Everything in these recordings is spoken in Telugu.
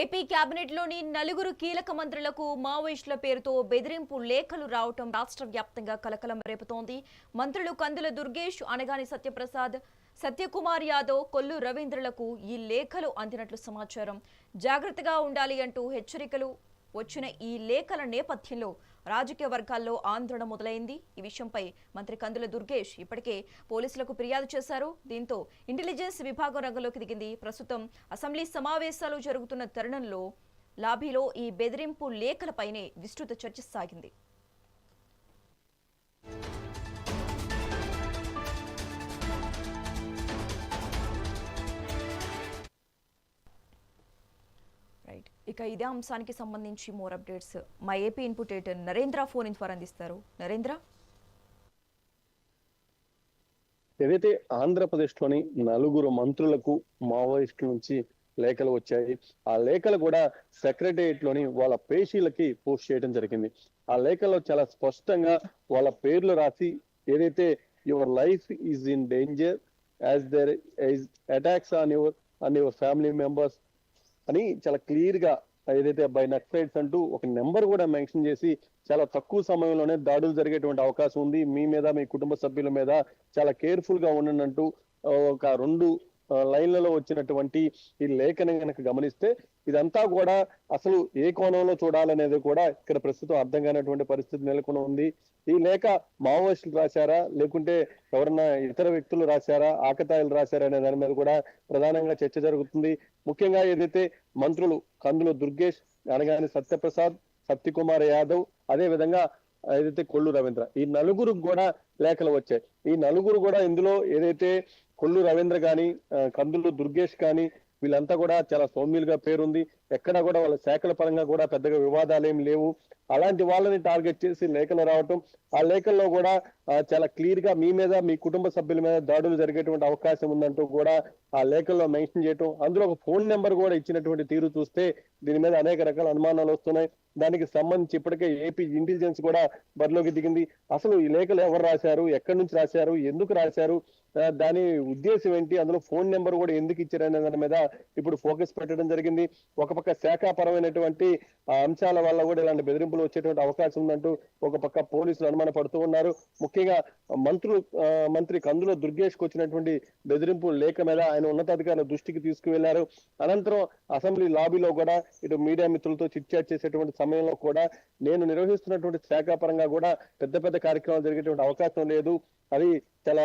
ఏపీ కేబినెట్లోని నలుగురు కీలక మంత్రులకు మావోయిస్టుల పేరుతో బెదిరింపు లేఖలు రావటం రాష్ట్ర వ్యాప్తంగా కలకలం రేపుతోంది. మంత్రులు కందుల దుర్గేష్ అనగాని సత్యప్రసాద్ సత్యకుమార్ యాదవ్ కొల్లు రవీంద్రలకు ఈ లేఖలు అందినట్లు సమాచారం. జాగ్రత్తగా ఉండాలి అంటూ హెచ్చరికలు వచ్చిన ఈ లేఖల నేపథ్యంలో రాజకీయ వర్గాల్లో ఆందోళన మొదలైంది. ఈ విషయంపై మంత్రి కందుల దుర్గేష్ ఇప్పటికే పోలీసులకు ఫిర్యాదు చేశారు. దీంతో ఇంటెలిజెన్స్ విభాగం రంగంలోకి దిగింది. ప్రస్తుతం అసెంబ్లీ సమావేశాలు జరుగుతున్న తరుణంలో లాబీలో ఈ బెదిరింపు లేఖలపైనే విస్తృత చర్చ సాగింది. ఇక ఇదే అంశానికి సంబంధించి మోర్ అప్డేట్స్. మా AP input editor Narendra phone in ద్వారా అందిస్తారు నరేంద్ర? ఏదైతే ఆంధ్రప్రదేశ్లోని నలుగురు మంత్రులకు మావోయిస్టుల నుంచి లేఖలు వచ్చాయి ఆ లేఖలు కూడా సెక్రటరియట్లోని వాళ్ళ పేషీలకి పోస్ట్ చేయడం జరిగింది. ఆ లేఖలో చాలా స్పష్టంగా వాళ్ళ పేర్లు రాసి ఏదైతే your life is in danger as their attacks on your and your family members అని చాలా క్లియర్గా ఏదైతే బై నక్సైడ్స్ అంటూ ఒక నెంబర్ కూడా మెన్షన్ చేసి చాలా తక్కువ సమయంలోనే దాడులు జరిగేటువంటి అవకాశం ఉంది. మీ మీద మీ కుటుంబ సభ్యుల మీద చాలా కేర్ఫుల్గా ఉండండి అంటూ ఒక రెండు లైన్లలో వచ్చినటువంటి ఈ లేఖని కనుక గమనిస్తే ఇదంతా కూడా అసలు ఏ కోణంలో చూడాలనేది కూడా ఇక్కడ ప్రస్తుతం అర్థం కానటువంటి పరిస్థితి నెలకొని ఉంది. ఈ లేఖ మావోయిస్టులు రాశారా? లేకుంటే ఎవరన్నా ఇతర వ్యక్తులు రాశారా? ఆకతాయిలు రాశారా అనే దాని మీద కూడా ప్రధానంగా చర్చ జరుగుతుంది. ముఖ్యంగా ఏదైతే మంత్రులు కందులు దుర్గేష్ అనగానే సత్యప్రసాద్ సత్యకుమార్ యాదవ్ అదే విధంగా ఏదైతే కొల్లు రవీంద్ర ఈ నలుగురు కూడా లేఖలు వచ్చాయి. ఈ నలుగురు కూడా ఇందులో ఏదైతే కొల్లు రవీంద్ర గాని కందులు దుర్గేష్ కానీ వీళ్ళంతా కూడా చాలా సౌమ్యులుగా పేరుంది. ఎక్కడ కూడా వాళ్ళ శాఖల పరంగా కూడా పెద్దగా వివాదాలు ఏం లేవు. అలాంటి వాళ్ళని టార్గెట్ చేసి లేఖలు రావటం ఆ లేఖల్లో కూడా చాలా క్లియర్గా మీ మీద మీ కుటుంబ సభ్యుల మీద దాడులు జరిగేటువంటి అవకాశం ఉందంటూ కూడా ఆ లేఖల్లో మెన్షన్ చేయటం అందులో ఒక ఫోన్ నెంబర్ కూడా ఇచ్చినటువంటి తీరు చూస్తే దీని మీద అనేక రకాల అనుమానాలు వస్తున్నాయి. దానికి సంబంధించి ఇప్పటికే ఏపీ ఇంటెలిజెన్స్ కూడా బరిలోకి దిగింది. అసలు ఈ లేఖలు ఎవరు రాశారు ఎక్కడి నుంచి రాశారు ఎందుకు రాశారు దాని ఉద్దేశం ఏంటి అందులో ఫోన్ నెంబర్ కూడా ఎందుకు ఇచ్చారనే దాని మీద ఇప్పుడు ఫోకస్ పెట్టడం జరిగింది. ఒక పక్క శాఖాపరమైనటువంటి అంశాల వల్ల కూడా ఇలాంటి బెదిరింపులు వచ్చేటువంటి అవకాశం ఉందంటూ ఒక పక్క పోలీసులు అనుమాన పడుతూ ఉన్నారు. ముఖ్యంగా మంత్రులు మంత్రి కందులో దుర్గేష్కు వచ్చినటువంటి బెదిరింపు లేఖ మీద ఆయన ఉన్నతాధికారుల దృష్టికి తీసుకువెళ్ళారు. అనంతరం అసెంబ్లీ లాబీలో కూడా ఇటు మీడియా మిత్రులతో చిట్చాట్ చేసేటువంటి సమయంలో కూడా నేను నిర్వహిస్తున్నటువంటి శాఖ పరంగా కూడా పెద్ద పెద్ద కార్యక్రమాలు జరిగేటువంటి అవకాశం లేదు. అది చాలా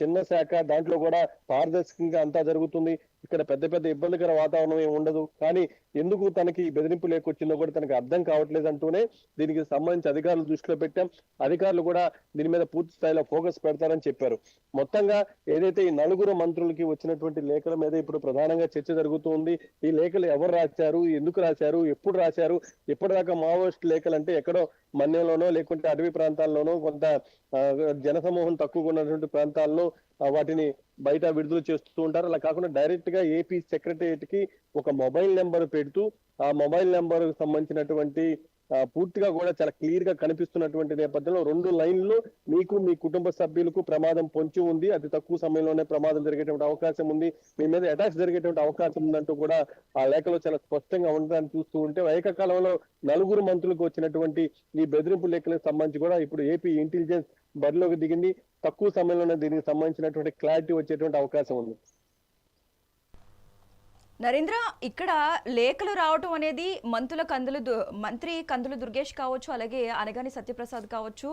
చిన్న శాఖ దాంట్లో కూడా పారదర్శకంగా అంతా జరుగుతుంది. ఇక్కడ పెద్ద పెద్ద ఇబ్బందికర వాతావరణం ఏమి ఉండదు. కానీ ఎందుకు తనకి బెదిరింపు లేకొచ్చిందో కూడా తనకి అర్థం కావట్లేదు అంటూనే దీనికి సంబంధించి అధికారులు దృష్టిలో పెట్టాం. అధికారులు కూడా దీని మీద పూర్తి స్థాయిలో ఫోకస్ పెడతారని చెప్పారు. మొత్తంగా ఏదైతే ఈ నలుగురు మంత్రులకి వచ్చినటువంటి లేఖల మీద ఇప్పుడు ప్రధానంగా చర్చ జరుగుతుంది ఈ లేఖలు ఎవరు రాశారు? ఎందుకు రాశారు? ఎప్పుడు రాశారు? ఎప్పటిదాకా మావోయిస్ట్ లేఖలు అంటే ఎక్కడో మన్యంలోనో లేకుంటే అటవీ ప్రాంతాల్లోనో కొంత జనసమూహం జనసమూహం తక్కువగా ఉన్నటువంటి ప్రాంతాల్లో వాటిని బయట విడుదల చేస్తూ ఉంటారు. అలా కాకుండా డైరెక్ట్గా ఏపీ సెక్రటరియట్కి ఒక మొబైల్ నెంబర్ పెడుతూ ఆ మొబైల్ నెంబర్ సంబంధించినటువంటి పూర్తిగా కూడా చాలా క్లియర్గా కనిపిస్తున్నటువంటి నేపథ్యంలో రెండు లైన్లు మీకు మీ కుటుంబ సభ్యులకు ప్రమాదం పొంచి ఉంది. అతి తక్కువ సమయంలోనే ప్రమాదం జరిగేటువంటి అవకాశం ఉంది. మీ మీద అటాక్స్ జరిగేటువంటి అవకాశం ఉందంటూ కూడా ఆ లేఖలో చాలా స్పష్టంగా ఉండడానికి చూస్తూ ఉంటే ఏకకాలంలో నలుగురు మంత్రులకు వచ్చినటువంటి ఈ బెదిరింపు లేఖలకు సంబంధించి కూడా ఇప్పుడు ఏపీ ఇంటెలిజెన్స్ బరిలోకి దిగింది. తక్కువ సమయంలోనే దీనికి సంబంధించినటువంటి క్లారిటీ వచ్చేటువంటి అవకాశం ఉంది. నరేంద్ర ఇక్కడ లేఖలు రావటం అనేది మంత్రుల కందులు మంత్రి కందులు దుర్గేష్ కావచ్చు అలాగే అనగాని సత్యప్రసాద్ కావచ్చు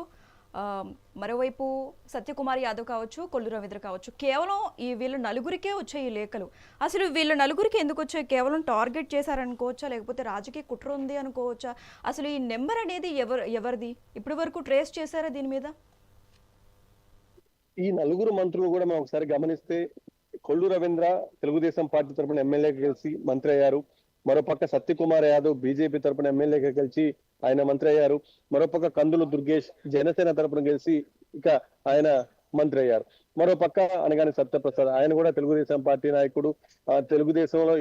మరోవైపు సత్యకుమార్ యాదవ్ కావచ్చు కొల్లు రవీంద్ర కావచ్చు కేవలం ఈ వీళ్ళు నలుగురికే వచ్చాయి ఈ లేఖలు. అసలు వీళ్ళు నలుగురికి ఎందుకు వచ్చాయి? కేవలం టార్గెట్ చేశారనుకోవచ్చా? లేకపోతే రాజకీయ కుట్ర ఉంది అనుకోవచ్చా? అసలు ఈ నెంబర్ అనేది ఎవరు ఎవరిది? ఇప్పటి వరకు ట్రేస్ చేశారా దీని మీద? ఈ నలుగురు మంత్రులు కూడా మనం ఒకసారి గమనిస్తే కొల్లు రవీంద్ర తెలుగుదేశం పార్టీ తరపున ఎమ్మెల్యేగా కలిసి మంత్రి అయ్యారు. మరోపక్క సత్యకుమార్ యాదవ్ బీజేపీ తరపున ఎమ్మెల్యేగా కలిసి ఆయన మంత్రి అయ్యారు. మరోపక్క కందులు దుర్గేష్ జనసేన తరపున కలిసి ఇక ఆయన మంత్రి అయ్యారు. మరోపక్క అనగానే సత్యప్రసాద్ ఆయన కూడా తెలుగుదేశం పార్టీ నాయకుడు. తెలుగుదేశంలో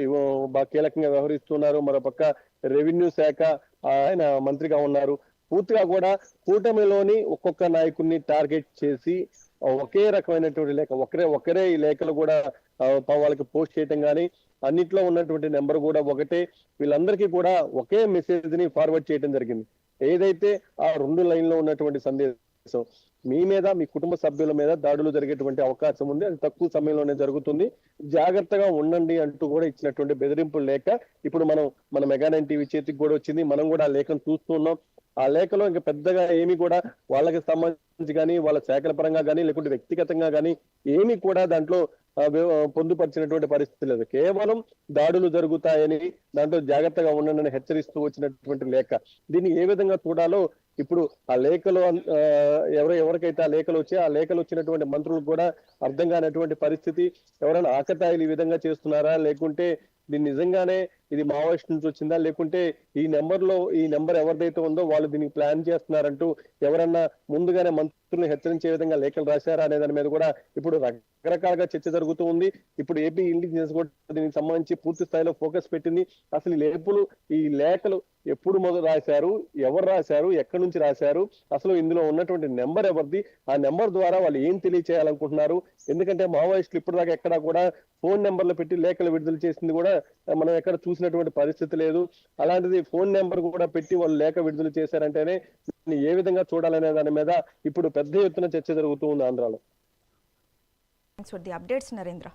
కీలకంగా వ్యవహరిస్తున్నారు. మరోపక్క రెవెన్యూ శాఖ ఆయన మంత్రిగా ఉన్నారు. పూర్తిగా కూడా కూటమిలోని ఒక్కొక్క నాయకుడిని టార్గెట్ చేసి ఒకే రకమైనటువంటి లేఖ ఒకరే ఒకరే ఈ లేఖలు కూడా వాళ్ళకి పోస్ట్ చేయటం కానీ అన్నిట్లో ఉన్నటువంటి నెంబర్ కూడా ఒకటే. వీళ్ళందరికీ కూడా ఒకే మెసేజ్ని ఫార్వర్డ్ చేయడం జరిగింది. ఏదైతే ఆ రెండు లైన్లో ఉన్నటువంటి సందేశం మీ మీద మీ కుటుంబ సభ్యుల మీద దాడులు జరిగేటువంటి అవకాశం ఉంది. అది తక్కువ సమయంలోనే జరుగుతుంది. జాగ్రత్తగా ఉండండి అంటూ కూడా ఇచ్చినటువంటి బెదిరింపులు లేక ఇప్పుడు మనం మన మెగానైన్ టీవీ చేతికి కూడా వచ్చింది. మనం కూడా ఆ లేఖను చూస్తున్నాం ఆ లేఖలో ఇంకా పెద్దగా ఏమి కూడా వాళ్ళకి సంబంధించి కానీ వాళ్ళ శాఖల పరంగా కానీ లేకుంటే వ్యక్తిగతంగా కానీ ఏమి కూడా దాంట్లో పొందుపరిచినటువంటి పరిస్థితి లేదు. కేవలం దాడులు జరుగుతాయని దాంట్లో జాగ్రత్తగా ఉండండి హెచ్చరిస్తూ వచ్చినటువంటి లేఖ. దీన్ని ఏ విధంగా చూడాలో ఇప్పుడు ఆ లేఖలో ఎవరు ఎవరికైతే ఆ లేఖలు వచ్చి ఆ లేఖలు వచ్చినటువంటి మంత్రులకు కూడా అర్థం కానటువంటి పరిస్థితి ఎవరైనా ఆకతాయిలు ఈ విధంగా చేస్తున్నారా? లేకుంటే దీన్ని నిజంగానే ఇది మావోయిస్ట్ నుంచి వచ్చిందా? లేకుంటే ఈ నెంబర్లో ఈ నెంబర్ ఎవరిదైతే ఉందో వాళ్ళు దీనికి ప్లాన్ చేస్తున్నారంటూ ఎవరన్నా ముందుగానే మంత్రులను హెచ్చరించే విధంగా లేఖలు రాశారా అనే దాని మీద కూడా ఇప్పుడు రకరకాలుగా చర్చ జరుగుతూ ఉంది. ఇప్పుడు ఏపీ ఇంటెలిజెన్స్ కూడా దీనికి సంబంధించి పూర్తి స్థాయిలో ఫోకస్ పెట్టింది. అసలు ఈ ఈ లేఖలు ఎప్పుడు మొదలు రాశారు? ఎవరు రాశారు? ఎక్కడి నుంచి రాశారు? అసలు ఇందులో ఉన్నటువంటి నెంబర్ ఎవరిది? ఆ నెంబర్ ద్వారా వాళ్ళు ఏం తెలియచేయాలనుకుంటున్నారు? ఎందుకంటే మావోయిస్టులు ఇప్పటిదాకా ఎక్కడా కూడా ఫోన్ నెంబర్లు పెట్టి లేఖలు విడుదల చేసింది కూడా మనం ఎక్కడ చూసి చేసినటువంటి పరిస్థితి లేదు. అలాంటిది ఫోన్ నెంబర్ కూడా పెట్టి వాళ్ళు లేఖ విడుదల చేశారంటేనే ఏ విధంగా చూడాలనే దాని మీద ఇప్పుడు పెద్ద ఎత్తున చర్చ జరుగుతూ ఉంది ఆంధ్రాలో. Thanks for the updates Narendra